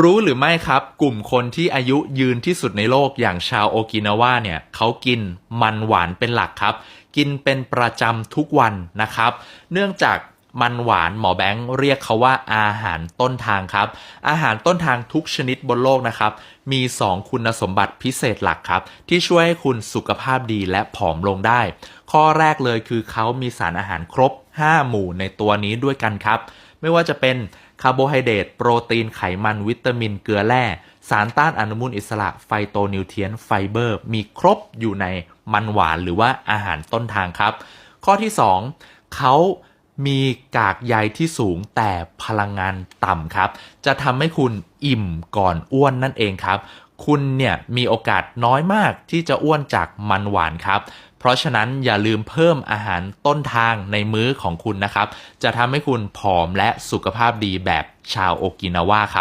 รู้หรือไม่ครับ กลุ่มคนที่อายุยืนที่สุดในโลกอย่างชาวโอกินาวาเนี่ยเขากินมันหวานเป็นหลักครับ กินเป็นประจำทุกวันนะครับ เนื่องจาก มันหวานหมอแบงค์เรียกเขาว่าอาหารต้นทางครับ อาหารต้นทางทุกชนิดบนโลกนะครับ มี 2 คุณสมบัติพิเศษหลักครับ ที่ช่วยให้คุณสุขภาพดีและผอมลงได้ ข้อแรกเลยคือเขามีสารอาหารครบ 5 หมู่ในตัวนี้ด้วยกันครับ ไม่ว่าจะเป็นคาร์โบไฮเดรตโปรตีนไขมันวิตามินเกลือแร่ สารต้านอนุมูลอิสระไฟโตนิวเทียนไฟเบอร์ มีครบอยู่ในมันหวานหรือว่าอาหารต้นทางครับ ข้อที่ 2เขา มีกากใยที่สูงแต่พลังงานต่ำครับ จะทำให้คุณอิ่มก่อนอ้วนนั่นเองครับ คุณเนี่ยมีโอกาสน้อยมากที่จะอ้วนจากมันหวานครับ เพราะฉะนั้นอย่าลืมเพิ่มอาหารต้นทางในมื้อของคุณนะครับ จะทำให้คุณผอมและสุขภาพดีแบบชาวโอกินาวาครับ